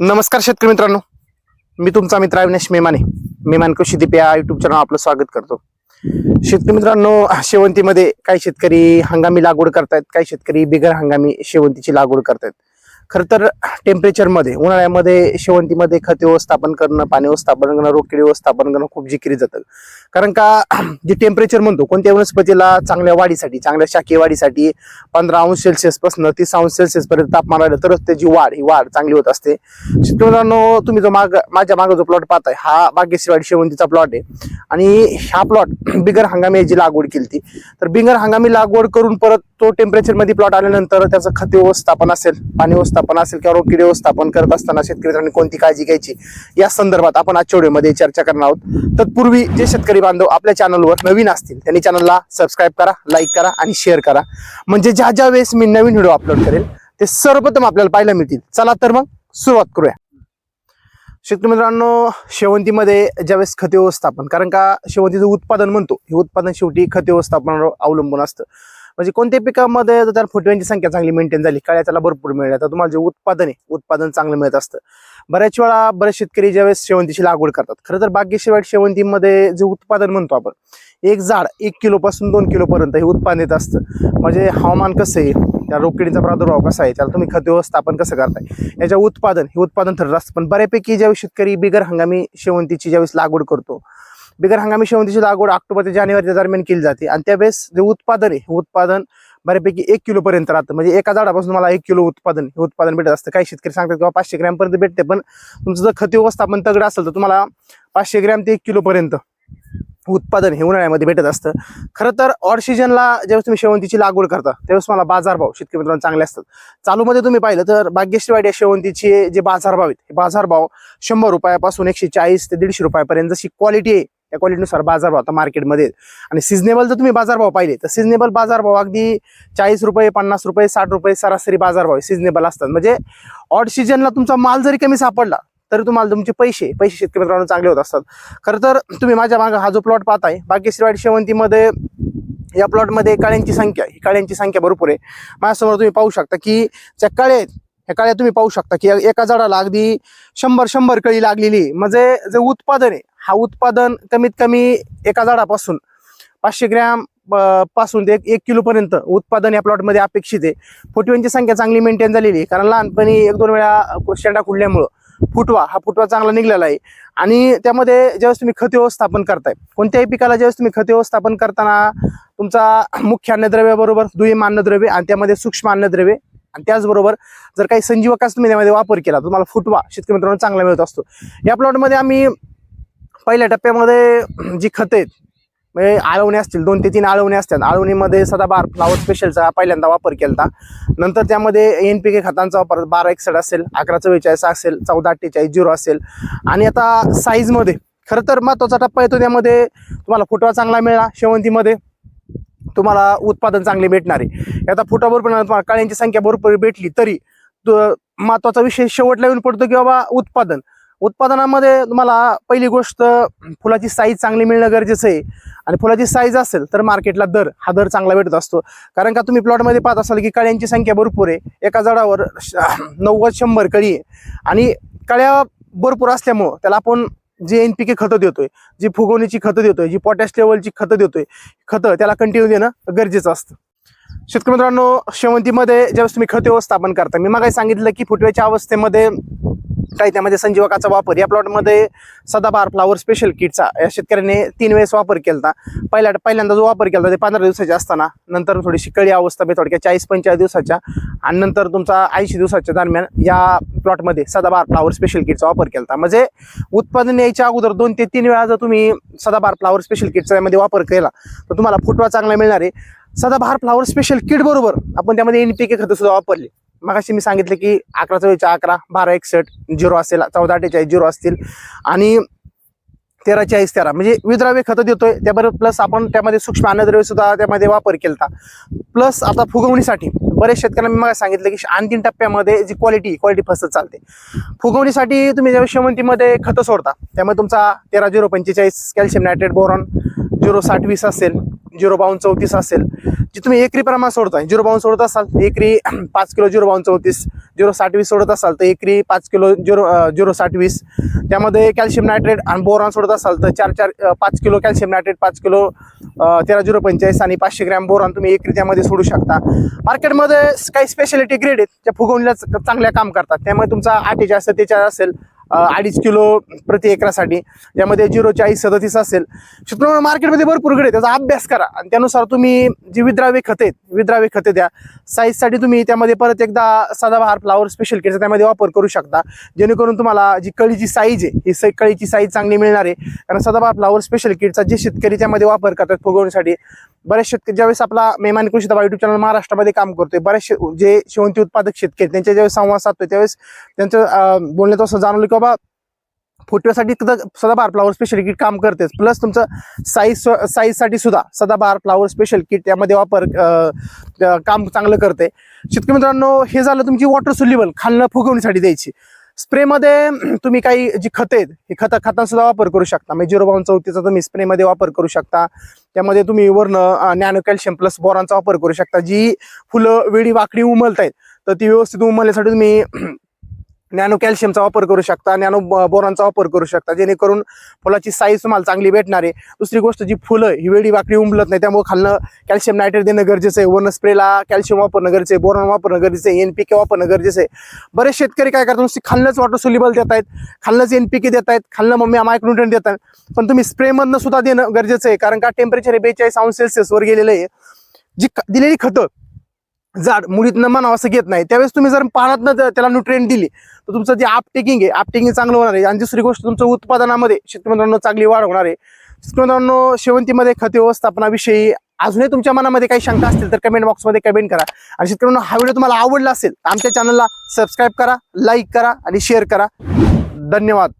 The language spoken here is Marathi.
नमस्कार शेतकरी मित्रांनो. मी तुमचा मित्र अविनाश मेमाने. मेमान कृषी दीप या युट्यूब चॅनल आपलं स्वागत करतो. शेतकरी मित्रांनो शेवंतीमध्ये काही शेतकरी हंगामी लागवड करतायत काही शेतकरी बिगर हंगामी शेवंतीची लागवड करतायत. खरं तर टेम्परेचरमध्ये उन्हाळ्यामध्ये शेवंतीमध्ये खत व्यवस्थापन करणं पाणी व्यवस्थापन करणं रोगकिडी व्यवस्थापन करणं खूप जिकिरी जातं. कारण का जे टेम्परेचर म्हणतो कोणत्या वनस्पतीला चांगल्या वाढीसाठी चांगल्या शाकीय वाढीसाठी पंधरा अंश सेल्सिअसपासून तीस अंश सेल्सिअसपर्यंत तापमान राहिलं तरच त्याची वाढ ही वाढ चांगली होत असते. मित्रांनो तुम्ही जो माग माझ्या मागे जो प्लॉट पाहताय हा बागेश्रीवाडी शेवंतीचा प्लॉट आहे. आणि हा प्लॉट बिगर हंगामी याची लागवड केली तर बिगर हंगामी लागवड करून परत तो टेम्परेचरमध्ये प्लॉट आल्यानंतर त्याचं खत व्यवस्थापन असेल पाणी व्यवस्थापन असेल किंवा रोग व्यवस्थापन करत असताना शेतकरी कोणती काळजी घ्यायची? या संदर्भात आपण आजच्या व्हिडिओमध्ये चर्चा करणार आहोत. तत्पूर्वी जे शेतकरी बांधव आपल्या चॅनलवर नवीन असतील त्यांनी चॅनलला सबस्क्राईब करा लाईक करा आणि शेअर करा. म्हणजे ज्या ज्या वेळेस मी नवीन व्हिडिओ अपलोड करेल ते सर्वप्रथम आपल्याला पाहायला मिळतील. चला तर मग सुरुवात करूया. शेतकरी मित्रांनो शेवंतीमध्ये ज्यावेळेस खते व्यवस्थापन कारण का शेवंतीचं उत्पादन म्हणतो हे उत्पादन शेवटी खते व्यवस्थापनावर अवलंबून असतं. म्हणजे कोणत्या पिकामध्ये जर त्याला फुटव्यांची संख्या चांगली मेंटेन झाली काळ्या त्याला भरपूर मिळेल तर तुम्हाला जे उत्पादन आहे उत्पादन चांगलं मिळत असतं. बऱ्याच वेळा बरेच शेतकरी ज्यावेळेस शेवंतीची लागवड करतात खरं तर बागेशिवाय शेवंतीमध्ये जे उत्पादन म्हणतो आपण एक झाड एक किलोपासून दोन किलोपर्यंत हे उत्पादन येत असतं. म्हणजे हवामान कसं आहे त्या रोगकिडीचा प्रादुर्भाव कसा आहे त्याला तुम्ही खत व्यवस्थापन कसं करताय याच्या उत्पादन हे उत्पादन ठरत असतं. पण बऱ्यापैकी ज्यावेळेस शेतकरी बिगर हंगामी शेवंतीची ज्यावेळेस लागवड करतो बिगर हंगामी शेवंतीची लागवड ऑक्टोबर ते जानेवारीच्या दरम्यान केली जाते. आणि त्यावेळेस जे उत्पादन आहे हे उत्पादन बऱ्यापैकी एक किलो पर्यंत राहतं. म्हणजे एका झाडापासून मला एक किलो उत्पादन हे उत्पादन भेटत असतं. काही शेतकरी सांगतात किंवा पाचशे ग्रॅमपर्यंत भेटते. पण तुमचं जर खत व्यवस्थापन तगड असेल तर तुम्हाला पाचशे ग्रॅम ते एक किलोपर्यंत उत्पादन हे उन्हाळ्यामध्ये भेटत असतं. खरं तर ऑड सीजनला ज्यावेळेस तुम्ही शेवंतीची लागवड करता त्यावेळेस मला बाजारभाव शेतकरी मित्रांनो चांगले असतात. चालूमध्ये तुम्ही पाहिलं तर भाग्यश्रीवाडी या शेवंतीचे जे बाजारभाव आहेत हे बाजारभाव शंभर रुपयापासून एकशे चाळीस ते दीडशे रुपयापर्यंत जशी क्वालिटी आहे त्या क्वालिटीनुसार बाजारभाव आता मार्केटमध्ये आणि सिजनेबल जर तुम्ही बाजारभाव पाहिले तर सिजनेबल बाजारभाव अगदी चाळीस रुपये पन्नास रुपये साठ रुपये सरासरी बाजारभाव सिजनेबल असतात. म्हणजे ऑड सीजनला तुमचा माल जरी कमी सापडला तरी तुम्हाला तुमचे पैसे पैसे शेतकरी मित्रांनो चांगले होत असतात. खरं तर तुम्ही माझ्या मागं हा जो प्लॉट पाहताय बागेश्रीवाडी शेवंतीमध्ये या प्लॉटमध्ये काळ्यांची संख्या ही काळ्यांची संख्या भरपूर आहे. माझ्यासमोर तुम्ही पाहू शकता की ज्या काळे या काळ्या तुम्ही पाहू शकता की एका झाडाला अगदी शंभर शंभर कळी लागलेली म्हणजे जे उत्पादन आहे हा उत्पादन कमीत कमी एका झाडापासून पाचशे ग्रॅमपासून ते एक एक उत्पादन या प्लॉटमध्ये अपेक्षित आहे. फुटव्यांची संख्या चांगली मेंटेन झालेली आहे कारण लहानपणी एक दोन वेळा शेंडा खुडल्यामुळं फुटवा हा फुटवा चांगला निघलेला आहे. आणि त्यामध्ये ज्यावेळेस तुम्ही खत व्यवस्थापन करताय कोणत्याही पिकाला ज्यावेळेस तुम्ही खत व्यवस्थापन करताना तुमचा मुख्य अन्नद्रव्याबरोबर दुय्यम अन्नद्रव्य आणि त्यामध्ये सूक्ष्म अन्नद्रव्य आणि त्याचबरोबर जर काही संजीवकाचा तुम्ही त्यामध्ये वापर केला तर तुम्हाला फुटवा शेतकरी मित्रांनो चांगला मिळत असतो. या प्लॉटमध्ये आम्ही पहिल्या टप्प्यामध्ये जी खतं आहेत म्हणजे आळवणे असतील दोन ते तीन आळवणे असतात. आळवणीमध्ये सदाबार फ्लावर स्पेशलचा पहिल्यांदा वापर केला नंतर त्यामध्ये एन पी के खतांचा वापर बारा एकसठ असेल अकरा चव्वेचाळीस असेल चौदा अठ्ठेचाळीस झिरो असेल. आणि आता साईजमध्ये खरं तर महत्त्वाचा टप्पा येतो त्यामध्ये तुम्हाला फुटवा चांगला मिळाला शेवंतीमध्ये. तुम्हाला उत्पादन चांगले भेटणार आहे. आता फुटा भरपूर तुम्हाला काळ्यांची संख्या भरपूर भेटली तरी तो महत्त्वाचा विषय शेवटला येऊन पडतो की बाबा उत्पादन. उत्पादनामध्ये तुम्हाला पहिली गोष्ट फुलाची साईज चांगली मिळणं गरजेचं आहे. आणि फुलाची साईज असेल तर मार्केटला दर हा दर चांगला भेटत असतो. कारण का तुम्ही प्लॉटमध्ये पाहत असाल की कळ्यांची संख्या भरपूर आहे. एका झाडावर श- नव्वद शंभर कळी आहे. आणि कळ्या भरपूर असल्यामुळं त्याला आपण जे एन पी के खतं देतोय जी फुगवणीची खतं देतोय जी पोटॅश लेवलची खतं देतोय खतं त्याला कंटिन्यू देणं गरजेचं असतं. शेतकरी मित्रांनो शेवंतीमध्ये ज्यावेळेस तुम्ही खत व्यवस्थापन करता मी मागे सांगितलं की फुटव्याच्या अवस्थेमध्ये काही त्यामध्ये संजीवकाचा वापर. या प्लॉटमध्ये सदाबार फ्लावर स्पेशल किटचा या शेतकऱ्याने तीन वेळेस वापर केला पहिल्या पहिल्यांदा जो वापर केला ते पंधरा दिवसाचे असताना. नंतर थोडीशी कळी अवस्था मी थोडक्या चाळीस पंचेचाळीस दिवसाच्या. आणि नंतर तुमचा ऐंशी दिवसाच्या दरम्यान या प्लॉटमध्ये सदाबार फ्लावर स्पेशल किटचा वापर केला म्हणजे उत्पादन यायच्या अगोदर दोन ते तीन वेळा जर तुम्ही सदाबार फ्लावर स्पेशल किटचा यामध्ये वापर केला तर तुम्हाला फुटवा चांगला मिळणार आहे. सदाबहार फ्लावर स्पेशल किट बरोबर आपण त्यामध्ये एन पी के खतं सुद्धा वापरले. मगाशी मी सांगितलं की अकरा चव्वेचाळीस अकरा बारा एकसठ झिरो असेल चौदा अठ्ठेचाळीस झिरो असतील. आणि तेरा चाळीस तेरा. म्हणजे विद्राव्य खतं देतोय त्याबरोबर प्लस आपण त्यामध्ये सूक्ष्म अन्नद्रव्य सुद्धा त्यामध्ये वापर केला प्लस आता फुगवणीसाठी बरेच शेतकऱ्यांना मी मला सांगितलं की आणखीन टप्प्यामध्ये जी क्वालिटी क्वालिटी फसत चालते. फुगवणीसाठी तुम्ही ज्या शेवंतीमध्ये खतं सोडता त्यामुळे तुमचा तेरा झिरो पंचेचाळीस कॅल्शियम नायट्रेट बोरॉन झिरो साठ वीस असेल झिरो बावन्न चौतीस असेल. जी तुम्ही एकरी प्रमाण सोडताय झिरो बावन्न सोडत असाल एकरी पाच किलो झिरो बावन्न चौतीस झिरो साठ वीस सोडत असाल तर एकरी पाच किलो झिरो झिरो साठ वीस त्यामध्ये कॅल्शियम नायट्रेट आणि बोरॉन सोडत असाल तर चार चार पाच किलो कॅल्शियम नायट्रेट पाच किलो तेरा झिरो पंचेचाळीस आणि पाचशे ग्रॅम बोरॉन तुम्ही एकरी त्यामध्ये सोडू शकता. मार्केटमध्ये काही स्पेशालिटी ग्रेड आहेत त्या फुगवणीला चांगल्या काम करतात. त्यामुळे तुमचा अठ्ठेचाळीस सत्तेचाळीस असेल. अडीच किलो प्रति एकरासाठी त्यामध्ये झिरो चाळीस सदतीस असेल. शेतकऱ्यांना मार्केटमध्ये भरपूर घडे आहे त्याचा अभ्यास करा. आणि त्यानुसार तुम्ही जी विद्रावे खते आहेत विद्रावे खते द्या. साईजसाठी तुम्ही त्यामध्ये परत एकदा सदाबहार फ्लावर स्पेशल किटचा त्यामध्ये वापर करू शकता. जेणेकरून तुम्हाला जी कळीची साईज आहे ही सै- कळीची साईज चांगली मिळणार आहे. कारण सदाबहार फ्लावर स्पेशल किटचा जे शेतकरी त्यामध्ये वापर करतात फुगवण्यासाठी बऱ्याच शेतकरी ज्यावेळेस आपला मेहमान कृषी दबा युट्यूब चॅनल महाराष्ट्रामध्ये काम करतोय बऱ्याच जे शेवंती उत्पादक शेतकरी आहेत, त्यांच्या ज्यावेळेस संवाद साधतोय त्यावेळेस त्यांचं बोलण्यात असं जाणवलं की बाबा फोटोसाठी सदाबहार फ्लावर स्पेशल किट काम करतेच प्लस तुमचं साईज साईजसाठी सुद्धा सदाबहार फ्लावर स्पेशल किट त्यामध्ये वापर काम चांगलं करते. शेतकरी मित्रांनो हे झालं तुमची वॉटर सुलिबल खालनं फुगवण्यासाठी द्यायची. स्प्रेमध्ये तुम्ही काही जी खतं आहेत हे खतं खतांचा सुद्धा वापर करू शकता. म्हणजे झिरो बावन चौथीचा तुम्ही स्प्रेमध्ये वापर करू शकता. त्यामध्ये तुम्ही वर्ण नॅनो कॅल्शियम प्लस बोरांचा वापर करू शकता. जी फुलं वेळी वाकडी उमलत आहेत तर ती व्यवस्थित उमलण्यासाठी तुम्ही नॅनो कॅल्शियमचा वापर करू शकता नॅनो बोरांचा वापर करू शकता जेणेकरून फुलाची साईज तुम्हाला चांगली भेटणार. आहे दुसरी गोष्ट जी फुलं ही वेळी वाकडी उमलत नाही त्यामुळे खालनं कॅल्शियम नायट्रेट देणं गरजेचं आहे. वरनं स्प्रेला कॅल्शियम वापरणं गरजेचं आहे बोरॉन वापरणं गरजेचं आहे एन पी के वापरणं गरजेचं आहे. बरेच शेतकरी काय करतात नुसती खालनंच वॉटर सोल्युबल देत आहेत खालनंच एन पी के देत आहेत खालनं मम्मी मायक्रोन्युट्रन देत आहेत. पण तुम्ही स्प्रेमधनं सुद्धा देणं गरजेचं आहे कारण का टेम्परेचर हे बेचाळीस अंश सेल्सिअसवर गेलेलं आहे. जी ख- दिलेली खतं जाड मुळीतनं म्हणावं असं घेत नाही. त्यावेळेस तुम्ही जर पाण्यातनं जर त्याला न्यूट्रिएंट दिली तर तुमचं जे आपटेकिंग आहे आपटेकिंग चांगलं होणार आहे. आणि दुसरी गोष्ट तुमचं उत्पादनामध्ये शेतकऱ्यांना चांगली वाढ होणार आहे. शेतकरी शेवंतीमध्ये खत व्यवस्थापनाविषयी अजूनही तुमच्या मनामध्ये काही शंका असतील तर कमेंट बॉक्समध्ये कमेंट करा. आणि शेतकऱ्यांना हा व्हिडिओ तुम्हाला आवडला असेल तर आमच्या चॅनलला सबस्क्राईब करा लाईक करा आणि शेअर करा. धन्यवाद.